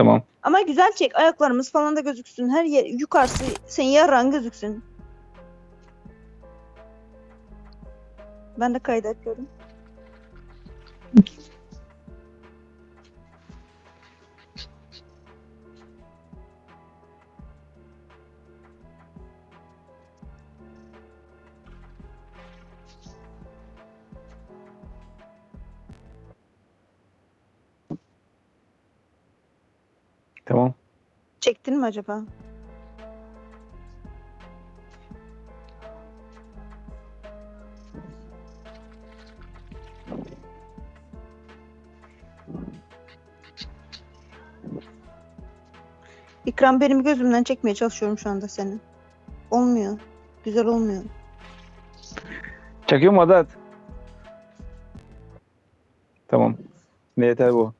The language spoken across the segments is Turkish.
Tamam. Ama güzel çek. Ayaklarımız falan da gözüksün. Her yer yukarısı sen yaran gözüksün. Ben de kaydediyorum. Tamam. Çektin mi acaba? İkram benim gözümden çekmeye çalışıyorum şu anda seni. Olmuyor. Güzel olmuyor. Çekiyor mu Adat? Tamam. Ne yeter bu.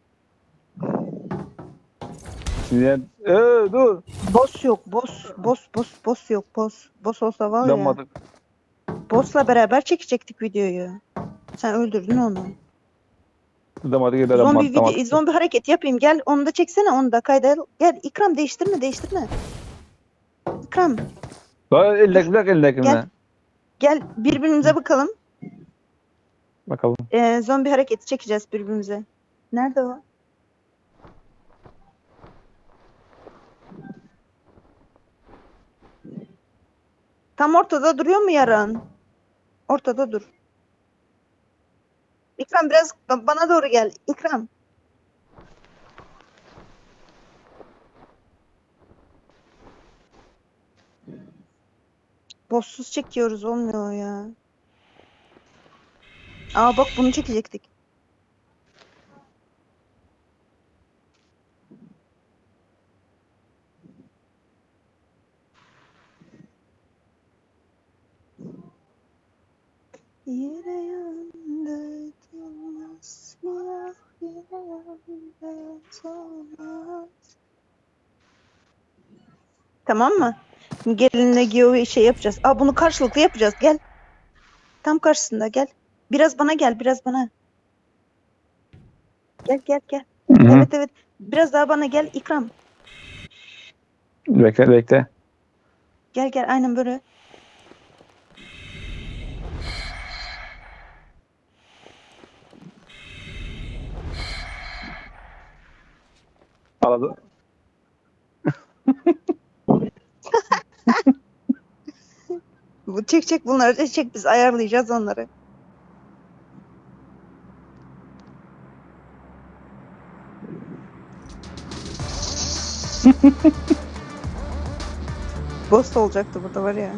Şimdi ee, dur. Boss yok. Boss. Boss. Boss. Boss yok. Boss. Boss olsa var ya. Dönmadık. Boss'la beraber çekecektik videoyu. Sen öldürdün onu. Dönmadık. Dönmadık. Zombi, video, zombi hareket yapayım. Gel onu da çeksene. Onu da kayda. Gel İkram değiştirme değiştirme. İkram Bak eldeki bırak. Gel. gel birbirimize bakalım. Bakalım. Ee, zombi hareketi çekeceğiz birbirimize. Nerede o? Tam ortada duruyor mu yaran? Ortada dur. İkram biraz ba- bana doğru gel. İkram. Bossuz çekiyoruz olmuyor ya. Aa bak bunu çekecektik. Yine yandı yalnız siyah yine yandı solmaz. Tamam mı? Şimdi gelinle Gio'yu şey yapacağız. Aa bunu karşılıklı yapacağız. Gel. Tam karşısında gel. Biraz bana gel, biraz bana. Gel gel gel. Hı -hı. Evet evet. Biraz daha bana gel İkram. Bekle bekle. Gel gel aynen böyle. Aladı. Bu çek çek bunları da çek biz ayarlayacağız onları. Ghost olacaktı burada var ya.